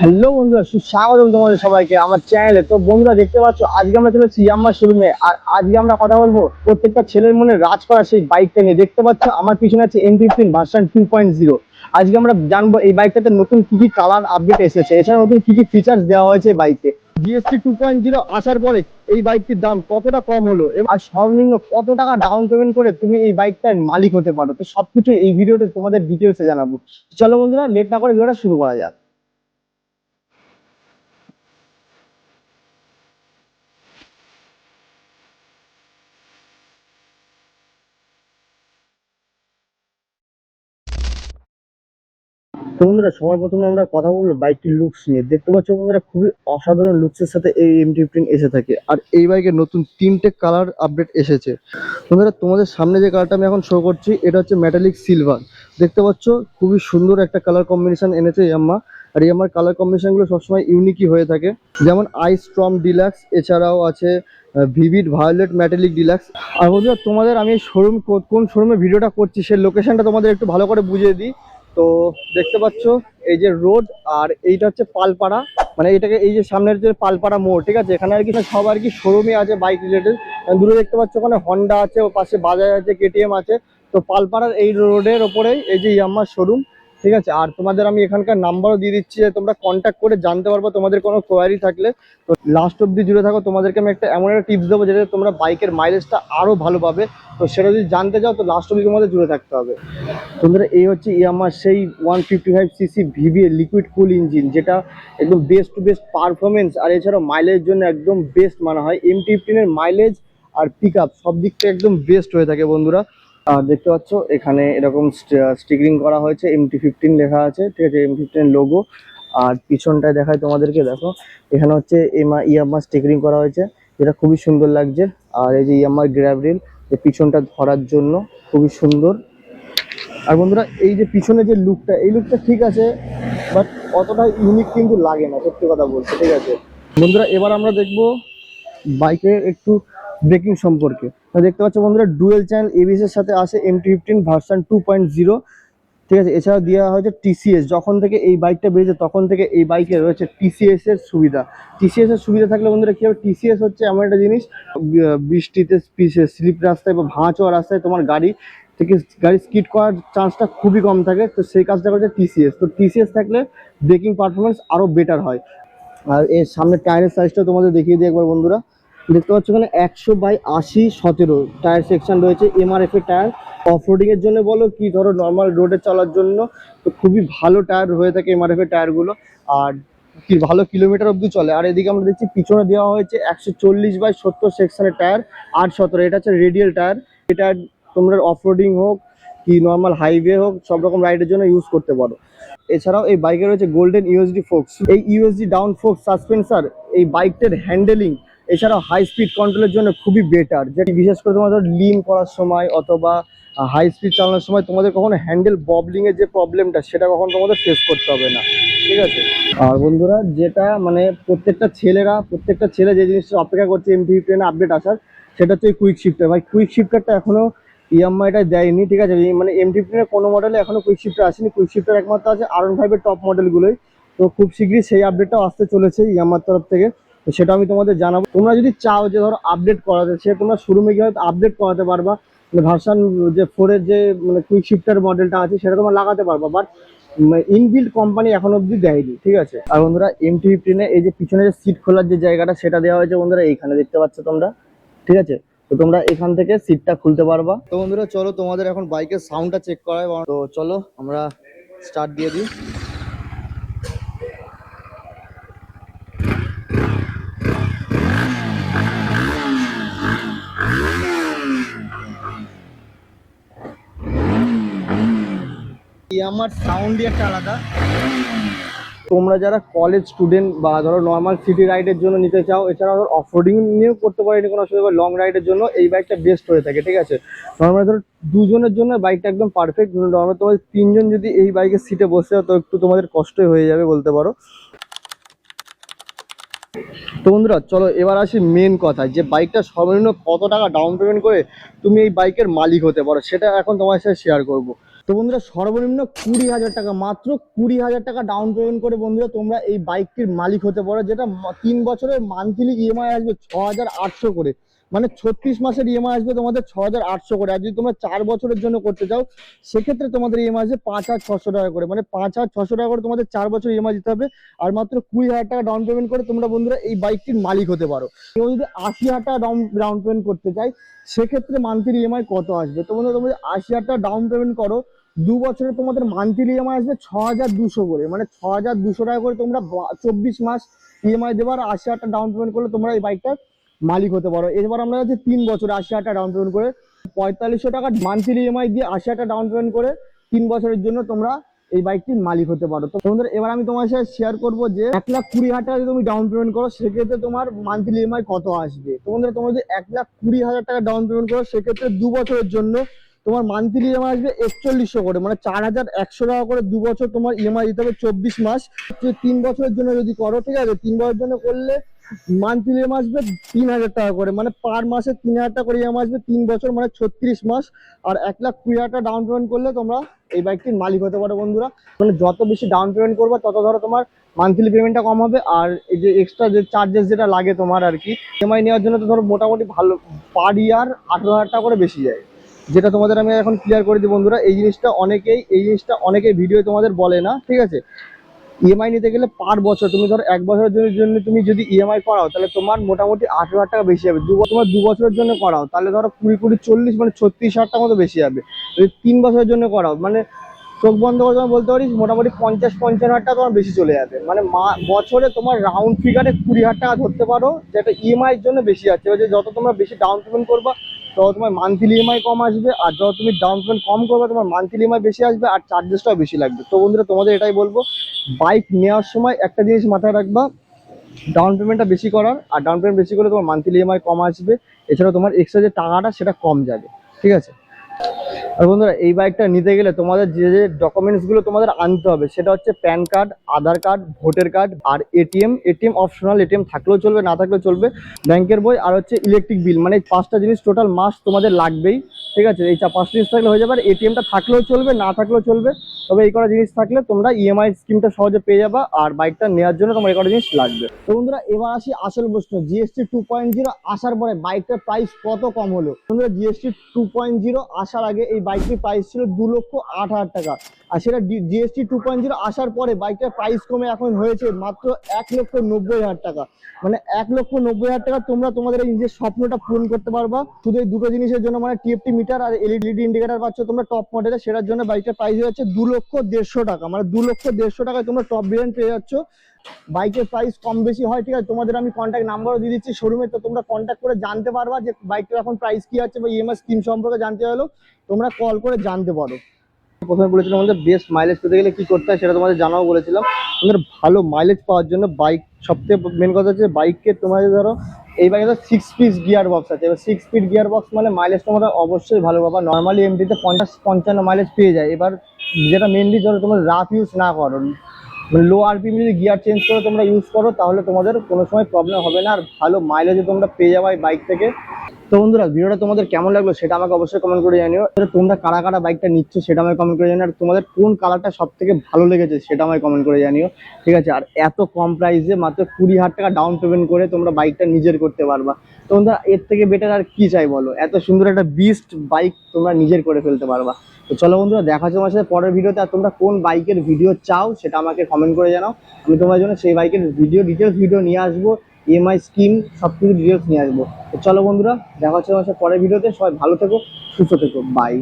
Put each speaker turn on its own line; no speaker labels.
Hello বন্ধুরা, সুস্বাগতম তোমাদের সবাইকে আমার চ্যানেলে তো বন্ধুরা, দেখতে পাচ্ছ, আজকে আমরা চলেছি ইয়াম্মা শোরুমে আর আজকে আমরা কথা বলব প্রত্যেকটা ছেলের মনে রাজ করা সেই বাইকটা নিয়ে। দেখতে পাচ্ছ, আমার পিছনে আছে M fifteen version two point zero আজকে আমরা জানব এই বাইকটাতে নতুন কি কি কালার আপডেট এসেছে। এছাড়া নতুন কি কি ফিচার্স দেওয়া হয়েছে বাইকে জিএসটি টু পয়েন্ট জিরো আসার পরে এই বাইকটির দাম কতটা কম হলো? এবং আর সর্বনিম্ন কত টাকা ডাউন পেমেন্ট করে তুমি এই বাইকটার মালিক হতে পারো? তো সবকিছু এই ভিডিওতে তোমাদের ডিটেলসে জানাব। চলো বন্ধুরা লেট না করে ভিডিওটা শুরু করা যাক। বন্ধুরা, সবার প্রথমে আমরা কথা বলব বাইকটির লুকস নিয়ে। দেখতে পাচ্ছ বন্ধুরা, খুবই অসাধারণ লুকসের সাথে এই এম ফিফটিন এসে থাকে। আর এই বাইকের নতুন তিনটে কালার আপডেট এসেছে। বন্ধুরা, তোমাদের সামনে যে কালারটা আমি এখন শো করছি, এটা হচ্ছে মেটালিক সিলভার দেখতে পাচ্ছ, খুবই সুন্দর একটা কালার কম্বিনেশন এনেছে ইয়াম্মা। আর ইয়াম্মার কালার কম্বিনেশনগুলো সবসময় ইউনিকই হয়ে থাকে। যেমন আই স্ট্রম ডিলাক্স এছাড়াও আছে ভিভিড ভায়োলেট মেটালিক ডিলাক্স আর বন্ধুরা, তোমাদের আমি শোরুম কোন শোরুমে ভিডিওটা করছি সেই লোকেশনটা তোমাদের একটু ভালো করে বুঝিয়ে দিই। তো দেখতে পাচ্ছ, এই যে রোড আর এইটা হচ্ছে পালপাড়া। মানে এটাকে এই যে সামনের যে পালপাড়া মোড়, ঠিক আছে? এখানে আর কি সব আর কি শোরুমই আছে বাইক রিলেটেড দূরে দেখতে পাচ্ছ, ওখানে হন্ডা আছে ও পাশে বাজাজ আছে কেটিএম আছে। তো পালপাড়ার এই রোডের ওপরেই এই যে ইয়াম্মার শোরুম ঠিক আছে? আর তোমাদের আমি এখানকার নাম্বারও দিয়ে দিচ্ছি যে তোমরা কন্ট্যাক্ট করে জানতে পারব, তোমাদের কোনো কোয়ারি থাকলে। তো লাস্ট অব্দি জুড়ে থাকো, তোমাদেরকে আমি একটা এমন একটা টিপস দেবো যেটা তোমরা বাইকের মাইলেজটা আরও ভালো পাবে। তো সেটা যদি জানতে চাও, তো লাস্ট অব্দি তোমাদের জুড়ে থাকতে হবে। বন্ধুরা, এই হচ্ছে ইয়ামার সেই one fifty five cc VVA liquid cool engine যেটা একদম বেস্ট টু বেস্ট পারফরমেন্স আর এছাড়াও মাইলেজের জন্য একদম বেস্ট মানা হয়। এম ফিফটিনের মাইলেজ আর পিক আপ সব দিক থেকে একদম বেস্ট হয়ে থাকে বন্ধুরা। দেখতে পাচ্ছ, এখানে এরকম স্টিকারিং করা হয়েছে এম টি ফিফটিন লেখা আছে, ঠিক আছে এম ফিফটিন লোগো আর পিছনটায় দেখায় তোমাদেরকে, দেখো, এখানে হচ্ছে এমা ইয়ামার স্টিকারিং করা হয়েছে, যেটা খুবই সুন্দর লাগছে। আর এই যে ইয়ামার গ্র্যাবরিল যে পিছনটা ধরার জন্য খুবই সুন্দর। আর বন্ধুরা, এই যে পিছনে যে লুকটা এই লুকটা ঠিক আছে বাট অতটা ইউনিক কিন্তু লাগে না, সত্যি কথা বলতে, ঠিক আছে। বন্ধুরা, এবার আমরা দেখব বাইকের একটু ব্রেকিং সম্পর্কে। দেখতে পাচ্ছ বন্ধুরা, ডুয়েল চ্যানেল এবিএস এর সাথে আসে M T fifteen version two point zero ঠিক আছে, এছাড়াও দেওয়া হয়েছে টিসিএস যখন থেকে এই বাইকটা বেরিয়েছে, তখন থেকে এই বাইকে রয়েছে টিসিএস এর সুবিধা। টিসিএস এর সুবিধা থাকলে বন্ধুরা কি হবে? টিসিএস হচ্ছে এমন একটা জিনিস বৃষ্টিতে স্লিপ রাস্তায় বা ভাঁজ হওয়া রাস্তায় তোমার গাড়ি থেকে গাড়ি স্কিড করার চান্সটা খুবই কম থাকে। তো সেই কাজটা করছে টিসিএস তো টিসিএস থাকলে ব্রেকিং পারফরমেন্স আরও বেটার হয়। আর এর সামনে টায়ারের সাইজটা তোমাদের দেখিয়ে দিই একবার বন্ধুরা। দেখতে পাচ্ছ এখানে একশো বাই আশি সতেরো টায়ার সেকশন রয়েছে এমআরএফ এর টায়ার অফরোডিং এর জন্য বলো কি, ধরো নর্মাল রোডে চলার জন্য তো খুবই ভালো টায়ার হয়ে থাকে এমআরএফ এর টায়ারগুলো আর কি, ভালো কিলোমিটার অব্দি চলে। আর এদিকে আমরা দেখছি পিছনে দেওয়া হয়েছে একশো চল্লিশ বাই সত্তর সেকশনের টায়ার আট সতেরো। এটা হচ্ছে রেডিয়াল টায়ার এটা তোমরা অফরোডিং হোক কি নর্মাল হাইওয়ে হোক, সব রকম রাইডের জন্য ইউজ করতে পারো। এছাড়াও এই বাইকে রয়েছে গোল্ডেন ইউএসডি ফোক্স এই ইউএসডি ডাউন ফোক্স সাসপেন্সার এই বাইকটার হ্যান্ডেলিং এছাড়াও হাই স্পিড কন্ট্রোলের জন্য খুবই বেটার যেটি বিশেষ করে তোমাদের লিন করার সময় অথবা হাই স্পিড চালানোর সময় তোমাদের কখনো হ্যান্ডেল ববলিং এর যে প্রবলেমটা সেটা কখনো তোমাদের ফেস করতে হবে না, ঠিক আছে? আর বন্ধুরা, যেটা মানে প্রত্যেকটা ছেলেরা, প্রত্যেকটা ছেলে যে জিনিসটা অপেক্ষা করছে এমটি ট্রেনে আপডেট আসার, সেটা হচ্ছে কুইক শিফটার ভাই কুইক শিফটারটা এখনও ইএমআইটা দেয়নি, ঠিক আছে? মানে এম ফিফটিনের কোনো মডেলে এখনও কুইক শিফটার আসেনি। কুইক শিফটার একমাত্র আছে আর ফাইভের টপ মডেলগুলোই তো খুব শীঘ্রই সেই আপডেটটাও আসতে চলেছে ইয়ামার তরফ থেকে। তো সেটা আমি তোমাদের জানাব। তোমরা যদি চাও যে ধরো আপডেট করাতে, সে তোমরা শোরুমে গিয়ে হয়তো আপডেট করাতে পারবা। ভার্সান যে ফোরের যে মানে কুইক শিফটার মডেলটা আছে, সেটা তোমরা লাগাতে পারবা। বাট ইনবিল্ড কোম্পানি এখন অবধি দেয়নি, ঠিক আছে? আর বন্ধুরা এম টি ফিফটিনে এই যে পিছনে যে সিট খোলার যে জায়গাটা, সেটা দেওয়া হয়েছে বন্ধুরা, এইখানে দেখতে পাচ্ছ তোমরা, ঠিক আছে? তো তোমরা এখান থেকে সিটটা খুলতে পারবা। তো বন্ধুরা, চলো তোমাদের এখন বাইকের সাউন্ডটা চেক করা হয় তো চলো, আমরা স্টার্ট দিয়ে দিই। আমার সাউন্ডই একটা আলাদা। তোমরা যারা কলেজ স্টুডেন্ট বা ধরো নর্মাল সিটি রাইডের জন্য নিতে চাও, এছাড়াও ধরো অফরোডিং নিয়েও করতে পারেনি কোনো অসুবিধা লং রাইডের জন্য এই বাইকটা বেস্ট হয়ে থাকে, ঠিক আছে? নর্মাল ধরো দুজনের জন্য বাইকটা একদম পারফেক্ট নর্মাল তোমাদের তিনজন যদি এই বাইকের সিটে বসে তো একটু তোমাদের কষ্টই হয়ে যাবে বলতে পারো। তো বন্ধুরা, চলো এবার আসি মেন কথা যে বাইকটা সর্বনিম্ন কত টাকা ডাউন পেমেন্ট করে তুমি এই বাইকের মালিক হতে পারো, সেটা এখন তোমার সাথে শেয়ার করব। তো বন্ধুরা সর্বনিম্ন কুড়ি হাজার টাকা, মাত্র কুড়ি হাজার টাকা ডাউন পেমেন্ট করে বন্ধুরা তোমরা এই বাইকটির মালিক হতে পারো, যেটা তিন বছরের মান্থলি ইএমআই আসবে ছ হাজার আটশো করে। মানে ছত্রিশ মাসের ইএমআই আসবে তোমাদের ছ হাজার আটশো করে। আর যদি তোমরা চার বছরের জন্য করতে চাও, সেক্ষেত্রে তোমাদের ইএমআই আসবে পাঁচ হাজার ছশো টাকা করে। মানে পাঁচ হাজার ছশো টাকা করে তোমাদের চার বছর ইএমআই দিতে হবে। আর মাত্র কুড়ি হাজার টাকা ডাউন পেমেন্ট করে তোমরা বন্ধুরা এই বাইকটির মালিক হতে পারো। কেউ যদি আশি হাজার টাকা ডাউন ডাউন পেমেন্ট করতে চাই সেক্ষেত্রে মান্থলি ইএমআই কত আসবে? তো বন্ধুরা তোমরা আশি হাজার টাকা ডাউন পেমেন্ট করো দু বছরে তোমাদের মান্থলি ইএমআই আসবে ছ হাজার দুশো করে মানে ছ হাজার দুশো টাকা করে তোমরা চব্বিশ মাস ইএমআই দেবো আর আশি হাজার ডাউন পেমেন্ট করলে তোমরা এই বাইকটার মালিক হতে পারো। এবার আমরা যাচ্ছি তিন বছরে আশি হাজার ডাউন পেমেন্ট করে, পঁয়তাল্লিশশো টাকা মান্থলি ইএমআই দিয়ে আশি হাজার ডাউন পেমেন্ট করে তিন বছরের জন্য তোমরা এই বাইকটির মালিক হতে পারো। তো বন্ধুরা, এবার আমি তোমার সাথে শেয়ার করব যে এক লাখ কুড়ি হাজার টাকা তুমি ডাউন পেমেন্ট করো, সেক্ষেত্রে তোমার মান্থলি ইএমআই কত আসবে? তোমাদের তোমরা যদি এক লাখ কুড়ি হাজার টাকা ডাউন পেমেন্ট করো, সেক্ষেত্রে দু বছরের জন্য তোমার মান্থলি ইএমআই আসবে একচল্লিশশো করে মানে চার হাজার একশো টাকা করে দু বছর তোমার ইএমআই দিতে হবে চব্বিশ মাস। তিন বছরের জন্য যদি করো, ঠিক আছে? তিন বছরের জন্য করলে মান্থলি ইএমআই আসবে তিন হাজার টাকা করে মানে পার মাসে তিন হাজার টাকা করে ইএমআই আসবে তিন বছর মানে ছত্রিশ মাস। আর এক লাখ কুড়ি হাজার টাকা ডাউন পেমেন্ট করলে তোমরা এই বাইকটির মালিক হতে পারো বন্ধুরা। মানে যত বেশি ডাউন পেমেন্ট করবে, তত ধরো তোমার মান্থলি পেমেন্টটা কম হবে। আর এই যে এক্সট্রা যে চার্জেস যেটা লাগে তোমার আর কি ইএমআই নেওয়ার জন্য তো ধরো মোটামুটি ভালো পার ইয়ার আঠারো হাজার টাকা করে বেশি যায়। যেটা তোমাদের আমি এখন ক্লিয়ার করে দিই বন্ধুরা, এই জিনিসটা অনেকেই, এই জিনিসটা অনেকেই ভিডিও তোমাদের বলে না, ঠিক আছে? ইএমআই নিতে গেলে পার বছর, তুমি ধরো এক বছরের জন্য তুমি যদি ইএমআই করাও, তাহলে তোমার মোটামুটি আঠেরো হাজার টাকা বেশি যাবে। দু তোমার দু বছরের জন্য করাও, তাহলে ধরো কুড়ি কুড়ি, চল্লিশ মানে ছত্রিশ হাজার টাকা মতো বেশি যাবে। যদি তিন বছরের জন্য করাও মানে চোখ বন্ধ করে তোমার বলতে পারিস, মোটামুটি পঞ্চাশ, পঞ্চান্ন হাজার টাকা তোমার বেশি চলে যাবে। মানে বছরে তোমার রাউন্ড ফিগারে কুড়ি হাজার টাকা ধরতে পারো, যেটা ইএমআই এর জন্য বেশি যাচ্ছে। এবার যত তোমরা বেশি ডাউন পেমেন্ট করবা তত তোমার মান্থলি ইএমআই কম আসবে আর যত তুমি ডাউন পেমেন্ট কম করবে, তোমার মান্থলি ইএমআই বেশি আসবে আর চার্জেসটাও বেশি লাগবে। তো বন্ধুরা, তোমাদের এটাই বলব বাইক নেওয়ার সময় একটা জিনিস মাথায় রাখবা ডাউন পেমেন্টটা বেশি করার আর ডাউন পেমেন্ট বেশি করলে তোমার মান্থলি ইএমআই কম আসবে। এছাড়া তোমার এক্সট্রা যে টাকাটা, সেটা কম যাবে। ঠিক আছে? আর বন্ধুরা, এই বাইকটা নিতে গেলে তোমাদের যে যে ডকুমেন্টসগুলো তোমাদের আনতে হবে, সেটা হচ্ছে PAN card Aadhaar card voter card আর এটিএম এটিএম অপশনাল এটিএম থাকলেও চলবে, না থাকলেও চলবে, ব্যাংকের বই আর হচ্ছে ইলেকট্রিক বিল মানে পাঁচটা জিনিস টোটাল মাস তোমাদের লাগবেই, ঠিক আছে? এই পাঁচটা জিনিস থাকলে হয়ে যাবে আর এটিএমটা থাকলেও চলবে, না থাকলেও চলবে, তবে এই কটা জিনিস থাকলে তোমরা ইএমআই স্কিমটা সহজে পেয়ে যাবা আর বাইকটা নেওয়ার জন্য তোমার এই কটা জিনিস লাগবে। তো বন্ধুরা, এবার আসি আসল প্রশ্ন জিএসটি টু পয়েন্ট জিরো আসার পরে বাইকটার প্রাইস কত কম হলো? বন্ধুরা জিএসটি টু পয়েন্ট জিরো আসার আগে এই বাইকটির প্রাইস ছিল দু লক্ষ আট হাজার টাকা। আর সেটা জিএসটি টু আসার পরে বাইকটার প্রাইস কমে এখন হয়েছে মাত্র এক লক্ষ নব্বই হাজার টাকা। মানে এক লক্ষ নব্বই হাজার টাকা তোমরা তোমাদের এই নিজের স্বপ্নটা পূরণ করতে পারবা। শুধু এই দুটো জিনিসের জন্য মানে টিএফটি মিটার আর এলইডি ইন্ডিকেটার পাচ্ছ তোমরা টপ মডেলে সেটার জন্য বাইকটার প্রাইস হয়ে যাচ্ছে দু লক্ষ দেড়শো টাকা। মানে দু লক্ষ দেড়শো টাকায় তোমরা টপ ভেরিয়েন্ট পেয়ে যাচ্ছ। বাইকের প্রাইস কম বেশি হয়, ঠিক আছে? তোমাদের আমি কন্ট্যাক্ট নাম্বারও দিয়ে দিচ্ছি শোরুমে তো তোমরা কন্ট্যাক্ট করে জানতে পারবা যে বাইকটার এখন প্রাইস কি আছে বা ইএমআই স্কিম সম্পর্কে জানতে হলেও তোমরা কল করে জানতে পারো। প্রথমে বলেছিলাম আমাদের বেস্ট মাইলেজ পেতে গেলে কি করতে হয় সেটা তোমাদের জানাও বলেছিলাম। তোমাদের ভালো মাইলেজ পাওয়ার জন্য বাইক সবথেকে মেন কথা হচ্ছে বাইককে তোমাদের ধরো, এই বাইকে তো সিক্স পিস গিয়ার বক্স আছে। এবার সিক্স স্পিড গিয়ার বক্স মানে মাইলেজ তোমরা অবশ্যই ভালো পাবা। নর্মালি এমডিতে পঞ্চাশ, পঞ্চান্ন মাইলেজ পেয়ে যায়। এবার যেটা মেনলি ধরো তোমরা রাফ ইউজ না করো। লো আরপিএম যদি গিয়ার চেঞ্জ করে তোমরা ইউজ করো, তাহলে তোমাদের কোনো সময় প্রবলেম হবে না। আর ভালো মাইলেজও তোমরা পেয়ে যাবে বাইক থেকে। তো বন্ধুরা, ভিডিওটা তোমাদের কেমন লাগল সেটা আমাকে অবশ্যই কমেন্ট করে জানিও। তোমরা কারা কারা বাইকটা নিচ্ছ সেটা আমাকে কমেন্ট করে জানিও, আর তোমাদের কোন কালারটা সব থেকে ভালো লেগেছে সেটা আমাকে কমেন্ট করে জানিও। ঠিক আছে, আর এত কম প্রাইসে মাত্র কুড়ি হাজার টাকা ডাউন পেমেন্ট করে তোমরা বাইকটা নিজের করতে পারবা। তো বন্ধুরা, এর থেকে বেটার আর কি চাই বলো? এত সুন্দর একটা বিস্ট বাইক তোমরা নিজের করে ফেলতে পারবা। তো চলো বন্ধুরা, দেখা হচ্ছে আমার সাথে পরের ভিডিওতে। আর তোমরা কোন বাইকের ভিডিও চাও সেটা আমাকে কমেন্ট করে জানাও। আমি তোমার জন্য সেই বাইকের ভিডিও ডিটেলস ভিডিও নিয়ে আসব। ইএমআই স্কিম সব কিছু ডিটেলস নিয়ে আসব। তো চলো বন্ধুরা, দেখা হচ্ছে পরের ভিডিওতে সবাই ভালো থেকো, সুস্থ থেকো। বাই